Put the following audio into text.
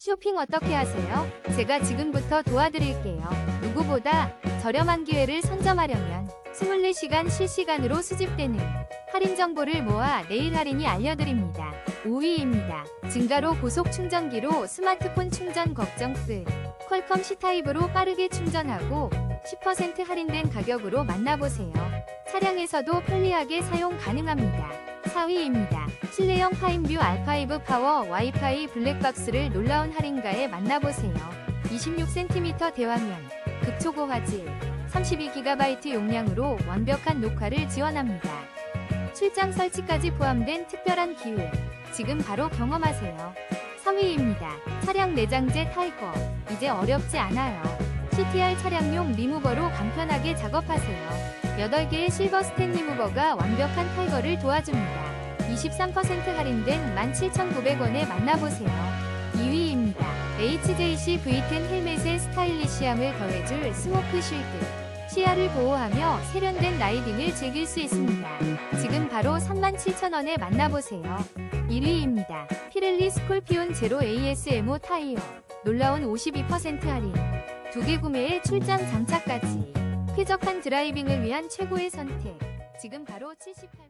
쇼핑 어떻게 하세요? 제가 지금부터 도와드릴게요. 누구보다 저렴한 기회를 선점하려면 24시간 실시간으로 수집되는 할인 정보를 모아 내일 할인이 알려드립니다. 5위입니다. 증가로 고속 충전기로 스마트폰 충전 걱정 끝. 퀄컴 C타입으로 빠르게 충전하고 10% 할인된 가격으로 만나보세요. 차량에서도 편리하게 사용 가능합니다. 4위입니다. 실내형 파인뷰 R5 파워 와이파이 블랙박스를 놀라운 할인가에 만나보세요. 26cm 대화면, 극초고 화질, 32GB 용량으로 완벽한 녹화를 지원합니다. 출장 설치까지 포함된 특별한 기회. 지금 바로 경험하세요. 3위입니다. 차량 내장재 타이거. 이제 어렵지 않아요. CTR 차량용 리무버로 간편하게 작업하세요. 8개의 실버 스텐 리무버가 완벽한 타이거를 도와줍니다. 23% 할인된 17,900원에 만나보세요. 2위입니다. HJC V10 헬멧의 스타일리시함을 더해줄 스모크 쉴드. 시야를 보호하며 세련된 라이딩을 즐길 수 있습니다. 지금 바로 37,000원에 만나보세요. 1위입니다. 피렐리 스콜피온 제로 ASMO 타이어. 놀라운 52% 할인. 두개 구매에 출장 장착까지. 쾌적한 드라이빙을 위한 최고의 선택. 지금 바로 78만